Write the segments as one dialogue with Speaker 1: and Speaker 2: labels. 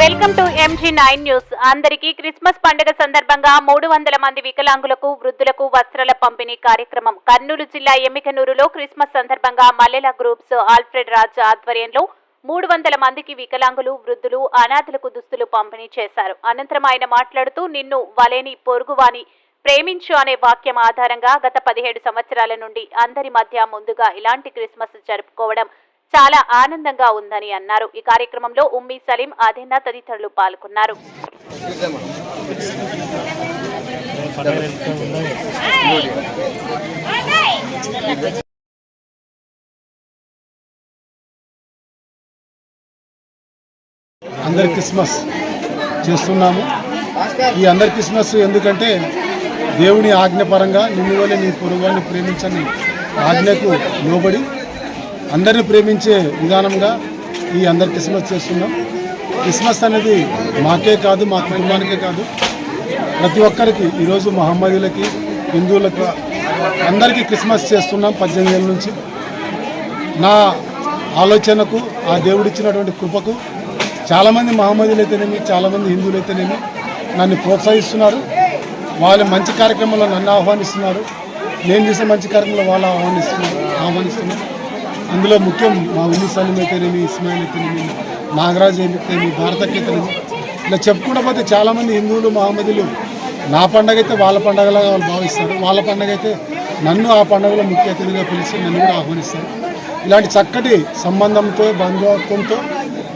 Speaker 1: Welcome to MG nine news అందరికీ Christmas పండుగ సందర్భంగా మూడు వందల మంది వికలాంగులకు వృద్ధులకు వస్త్రాల పంపిణీ కార్యక్రమం. కర్నూలు జిల్లా ఎమ్మికనూరులో క్రిస్మస్ సందర్భంగా మల్లెల గ్రూప్స్ ఆల్ఫ్రెడ్ రాజ్ ఆధ్వర్యంలో మూడు వందల మందికి వికలాంగులు వృద్ధులు అనాథలకు దుస్తులు పంపిణీ చేశారు. అనంతరం ఆయన మాట్లాడుతూ నిన్ను వలేని పొరుగువాని ప్రేమించు అనే వాక్యం ఆధారంగా గత పదిహేడు సంవత్సరాల నుండి అందరి మధ్య ముందుగా ఇలాంటి క్రిస్మస్ జరుపుకోవడం చాలా ఆనందంగా ఉందని అన్నారు. ఈ కార్యక్రమంలో ఉమ్మి సలీం ఆదిన్న తదితరులు పాల్గొన్నారు.
Speaker 2: అందరి క్రిస్మస్ చేస్తున్నాము. ఈ అందరి క్రిస్మస్ ఎందుకంటే దేవుని ఆజ్ఞపరంగా నిన్ను వల్ల నీ పొరుగుని ప్రేమించని ఆజ్ఞకు లోబడి అందరిని ప్రేమించే విధానంగా ఈ అందరి క్రిస్మస్ చేస్తున్నాం. క్రిస్మస్ అనేది మాకే కాదు మా కుటుంబానికే కాదు. ప్రతి ఒక్కరికి ఈరోజు మహమ్మదీలకి హిందువులకు అందరికీ క్రిస్మస్ చేస్తున్నాం పద్దెనిమిది ఏళ్ళ నుంచి. నా ఆలోచనకు ఆ దేవుడిచ్చినటువంటి కృపకు చాలామంది మహమ్మదీలు అయితేనేమి చాలామంది హిందువులు అయితేనేమి నన్ను ప్రోత్సహిస్తున్నారు. వాళ్ళ మంచి కార్యక్రమంలో నన్ను ఆహ్వానిస్తున్నారు. నేను చేసే మంచి కార్యక్రమంలో వాళ్ళు ఆహ్వానిస్తున్నారు ఆహ్వానిస్తున్నారు. అందులో ముఖ్యం మా ఉన్ని సలీం అయితేనేమి ఇస్మాయిల్ అయితేనేమి నాగరాజ్ అయితేనేమి భారతకి అయితేనేమి ఇలా చెప్పుకుంటూ పోతే చాలామంది హిందువులు మహమ్మదులు నా పండగ అయితే వాళ్ళ పండగలాగా వాళ్ళు భావిస్తారు. వాళ్ళ పండగ అయితే నన్ను ఆ పండుగలో ముఖ్య అతిథిగా పిలిచి నన్ను కూడా ఆహ్వానిస్తారు. ఇలాంటి చక్కటి సంబంధంతో బంధుత్వంతో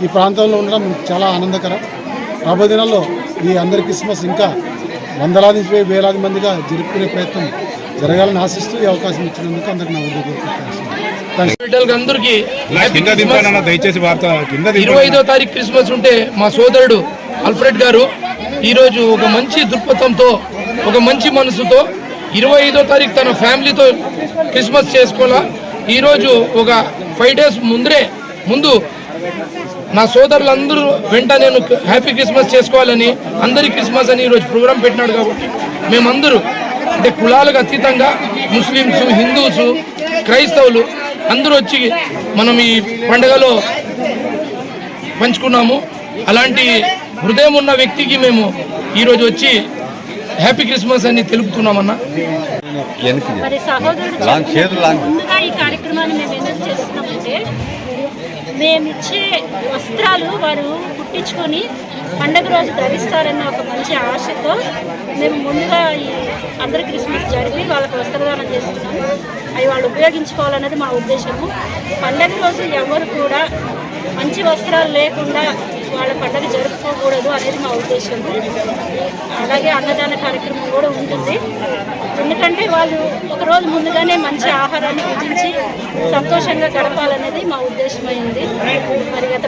Speaker 2: ఈ ప్రాంతంలో ఉండడం చాలా ఆనందకరం. రాబోయే దినాల్లో ఈ అందరి క్రిస్మస్ ఇంకా వందలాది వేలాది మందిగా జరుపుకునే ప్రయత్నం జరగాలని ఆశిస్తూ ఈ అవకాశం ఇచ్చినందుకు అందరికీ నా ఉద్యోగం
Speaker 3: అందరికీ
Speaker 4: దయచేసి
Speaker 3: ఇరవై ఐదో తారీఖు క్రిస్మస్ ఉంటే మా సోదరుడు అల్ఫ్రెడ్ గారు ఈరోజు ఒక మంచి దృక్పథంతో ఒక మంచి మనసుతో ఇరవై ఐదో తారీఖు తన ఫ్యామిలీతో క్రిస్మస్ చేసుకోవాలా? ఈరోజు ఒక ఫైవ్ డేస్ ముందరే ముందు నా సోదరులందరూ వెంట నేను హ్యాపీ క్రిస్మస్ చేసుకోవాలని అందరి క్రిస్మస్ అని ఈరోజు ప్రోగ్రాం పెట్టినాడు కాబట్టి మేమందరూ అంటే కులాలకు అతీతంగా ముస్లిమ్స్ హిందూస్ క్రైస్తవులు అందరూ వచ్చి మనం ఈ పండుగలో పంచుకున్నాము. అలాంటి హృదయం ఉన్న వ్యక్తికి మేము ఈరోజు వచ్చి హ్యాపీ క్రిస్మస్ అని తెలుపుతున్నామన్నా.
Speaker 5: మరి సహోదరుడు
Speaker 6: లాంగ్ చేతులు లాంగ్.
Speaker 5: ముందుగా ఈ కార్యక్రమాన్ని మేము ఎందుకు చేస్తున్నామంటే మేము ఇచ్చే వస్త్రాలు వారు కుట్టించుకొని పండగ రోజు ధరిస్తారన్న ఒక మంచి ఆశతో మేము ముందుగా అందరు అందరి క్రిస్మస్ జరిపి వాళ్ళకు వస్త్రదానం చేస్తున్నాము అవి వాళ్ళు ఉపయోగించుకోవాలన్నది మా ఉద్దేశము. పండగ రోజు ఎవరు కూడా మంచి వస్త్రాలు లేకుండా వాళ్ళ పండుగ జరుపుకోకూడదు అనేది మా ఉద్దేశం. అలాగే అన్నదాన కార్యక్రమం కూడా ఉంటుంది. ఎందుకంటే వాళ్ళు ఒక రోజు ముందుగానే మంచి ఆహారాన్ని భుజించి సంతోషంగా గడపాలనేది మా ఉద్దేశమైంది. మరి గత